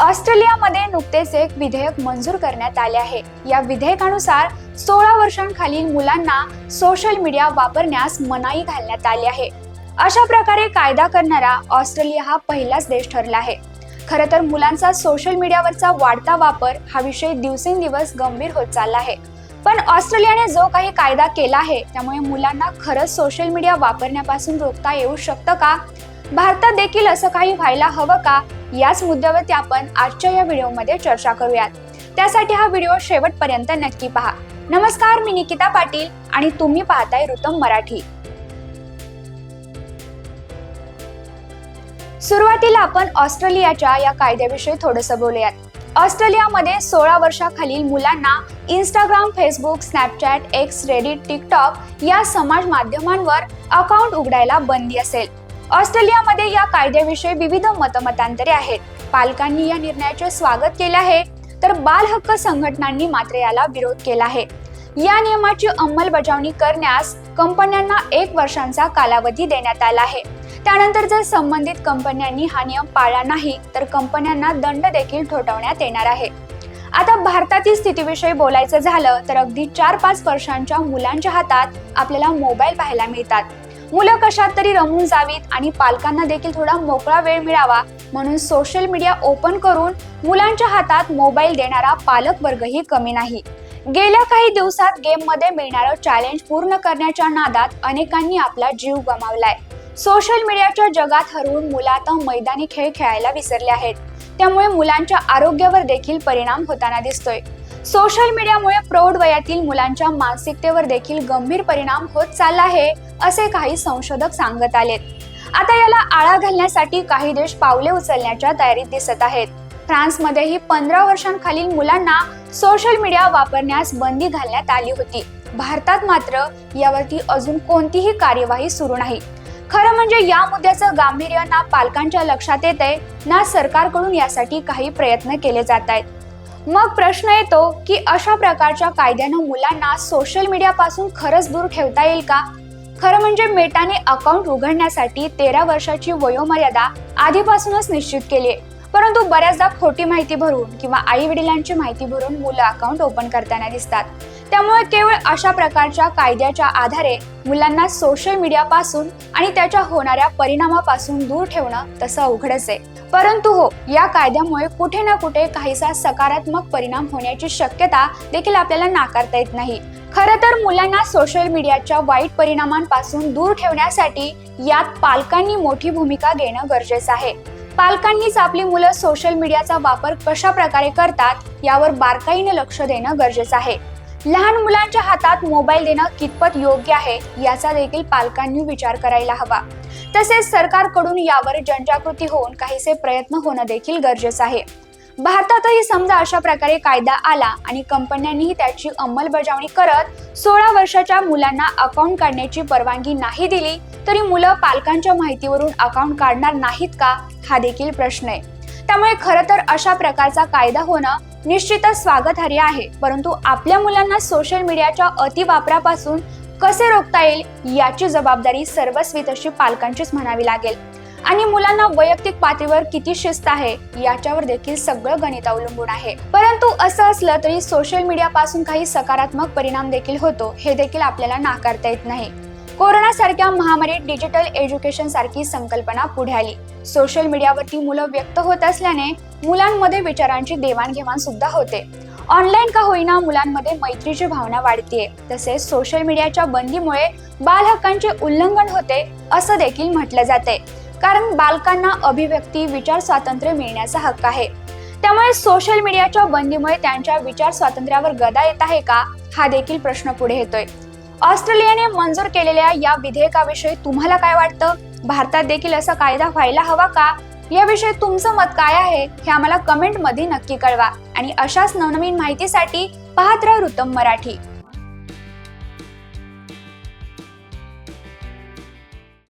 ऑस्ट्रेलियामध्ये नुकतेच एक विधेयक मंजूर करण्यात आले आहे. या विधेयकानुसार सोळा वर्षांखालील मुलांना सोशल मीडिया वापरण्यास मनाई घालण्यात आली आहे. अशा प्रकारे कायदा करणारा ऑस्ट्रेलिया हा पहिलाच देश ठरला आहे. खरं तर मुलांचा सोशल मीडियावरचा वाढता वापर हा विषय दिवसेंदिवस गंभीर होत चालला आहे. पण ऑस्ट्रेलियाने जो काही कायदा केला आहे त्यामुळे मुलांना खरंच सोशल मीडिया वापरण्यापासून रोखता येऊ शकतं का? भारतात देखील असं काही व्हायला हवं का? याच मुद्द्यावरती आपण आजच्या या व्हिडिओमध्ये चर्चा करूयात. त्यासाठी हा व्हिडिओ शेवटपर्यंत नक्की पहा. नमस्कार मी निकिता पाटील आणि तुम्ही पाहताय ऋतम मराठी. सुरुवातीला आपण ऑस्ट्रेलियाच्या या कायद्याविषयी थोडंसं बोलूयात. ऑस्ट्रेलियामध्ये सोळा वर्षाखालील मुलांना Instagram Facebook Snapchat X Reddit TikTok या समाज माध्यमांवर अकाउंट उघडायला बंदी असेल. ऑस्ट्रेलियामध्ये या कायद्याविषयी विविध मतमतांतरे आहेत. पालकांनी या निर्णयाचे स्वागत केले आहे. तर बाल हक्क संघटनांनी मात्र याला विरोध केला आहे. या नियमाची अंमलबजावणी करण्यास कंपन्यांना एक वर्षांचा कालावधी देण्यात आला आहे. त्यानंतर जर संबंधित कंपन्यांनी हा नियम पाळला नाही तर कंपन्यांना दंड देखील ठोठावण्यात येणार आहे. आता भारतातील स्थितीविषयी बोलायचं झालं तर अगदी चार पाच वर्षांच्या मुलांच्या हातात आपल्याला मोबाईल पाहायला मिळतात. मुलं कशात तरी रमून जावीत आणि पालकांना देखील थोडा मोकळा वेळ मिळावा म्हणून सोशल मीडिया ओपन करून मुलांच्या हातात मोबाईल देणारा पालक वर्गही कमी नाही. गेल्या काही दिवसात गेममध्ये मिळणारं चॅलेंज पूर्ण करण्याच्या नादात अनेकांनी आपला जीव गमावलाय. सोशल मीडियाच्या जगात हरवून मुलं आता मैदानी खेळ खेळायला विसरले आहेत. त्यामुळे मुलांच्या आरोग्यावर देखील परिणाम होताना दिसतोय. सोशल मीडियामुळे प्रौढ वयातील मुलांच्या मानसिकतेवर देखील गंभीर परिणाम होत चालला आहे असे काही संशोधक सांगत आलेत. आता याला आळा घालण्यासाठी काही देश पावले उचलण्याच्या तयारीत दिसत आहेत. फ्रान्समध्येही पंधरा वर्षांखालील मुलांना सोशल मीडिया वापरण्यास बंदी घालण्यात आली होती. भारतात मात्र यावरती अजून कोणतीही कार्यवाही सुरू नाही. खरं म्हणजे या मुद्द्याचं गांभीर्य ना पालकांच्या लक्षात येते ना सरकारकडून यासाठी काही प्रयत्न केले जात आहेत. मग प्रश्न येतो की अशा प्रकारच्या कायद्यानं मुलांना सोशल मीडियापासून खरंच दूर ठेवता येईल का? खरं म्हणजे मेटाने अकाउंट उघडण्यासाठी तेरा वर्षाची वयोमर्यादा आधीपासूनच निश्चित केली आहे. परंतु बऱ्याचदा खोटी माहिती भरून किंवा आई वडिलांची माहिती भरून मुलं अकाउंट ओपन करताना दिसतात. त्यामुळे केवळ अशा प्रकारच्या कायद्याच्या आधारे मुलांना सोशल मीडियापासून आणि त्याच्या होणाऱ्या परिणामापासून दूर ठेवणं तसं अवघडच आहे. परंतु हो या कायद्यामुळे कुठे ना कुठे काहीसा सकारात्मक परिणाम होण्याची शक्यता देखील आपल्याला नाकारता येत नाही. खरं तर मुलांना सोशल मीडियाच्या वाईट परिणामांपासून दूर ठेवण्यासाठी यात पालकांनी मोठी भूमिका घेणं गरजेचं आहे. पालकांनीच आपली मुलं सोशल मीडियाचा वापर कशा प्रकारे करतात यावर बारकाईने लक्ष देणं गरजेचं आहे. लहान मुलांच्या हातात मोबाईल देणं कितपत योग्य आहे याचा देखील पालकांनी विचार करायला हवा. तसेच सरकारकडून यावर जनजागृती होऊन काहीसे प्रयत्न होणं देखील गरजेचं आहे. भारतातही समजा अशा प्रकारे कायदा आला आणि कंपन्यांनीही त्याची अंमलबजावणी करत सोळा वर्षाच्या मुलांना अकाउंट काढण्याची परवानगी नाही दिली तरी मुलं पालकांच्या माहितीवरून अकाउंट काढणार नाहीत का? हा देखील प्रश्न आहे. त्यामुळे खरं तर अशा प्रकारचा कायदा होणं निश्चितच स्वागतार्ह आहे. परंतु आपल्या मुलांना सोशल मीडियाच्या अतिवापरापासून कसे रोखता येईल याची जबाबदारी सर्वस्वी तशी पालकांचीच म्हणावी लागेल. आणि मुलांना वैयक्तिक पातळीवर किती शिस्त आहे याच्यावर देखील सगळं गणित अवलंबून आहे. परंतु असं असलं तरी सोशल मीडियापासून काही सकारात्मक परिणाम देखील होतो हे देखील आपल्याला नाकारता येत नाही. कोरोना सारख्या महामारीत डिजिटल एज्युकेशन सारखी संकल्पना पुढे आली. सोशल मीडियावरती मुलं व्यक्त होत असल्याने मुलांमध्ये विचारांची देवाणघेवाण सुद्धा होते. ऑनलाईन का होईना मुलांमध्ये मैत्रीची भावना वाढतीये. तसेच सोशल मीडियाच्या बंदीमुळे बाल हक्कांचे उल्लंघन होते असं देखील म्हटलं जाते कारण बालकांना अभिव्यक्ती विचार स्वातंत्र्य मिळण्याचा हक्क आहे. त्यामुळे सोशल मीडियाच्या बंदीमुळे त्यांच्या विचार स्वातंत्र्यावर गदा येत आहे का? हा देखील प्रश्न पुढे येतोय. ऑस्ट्रेलियाने मंजूर केलेल्या या विधेयकाविषयी तुम्हाला काय वाटतं? भारतात देखील असा कायदा व्हायला हवा का? याविषयी तुमचं मत काय आहे? हे आम्हाला कमेंटमध्ये नक्की कळवा. आणि अशाच नवनवीन माहितीसाठी पाहत राहा वृत्तम मराठी.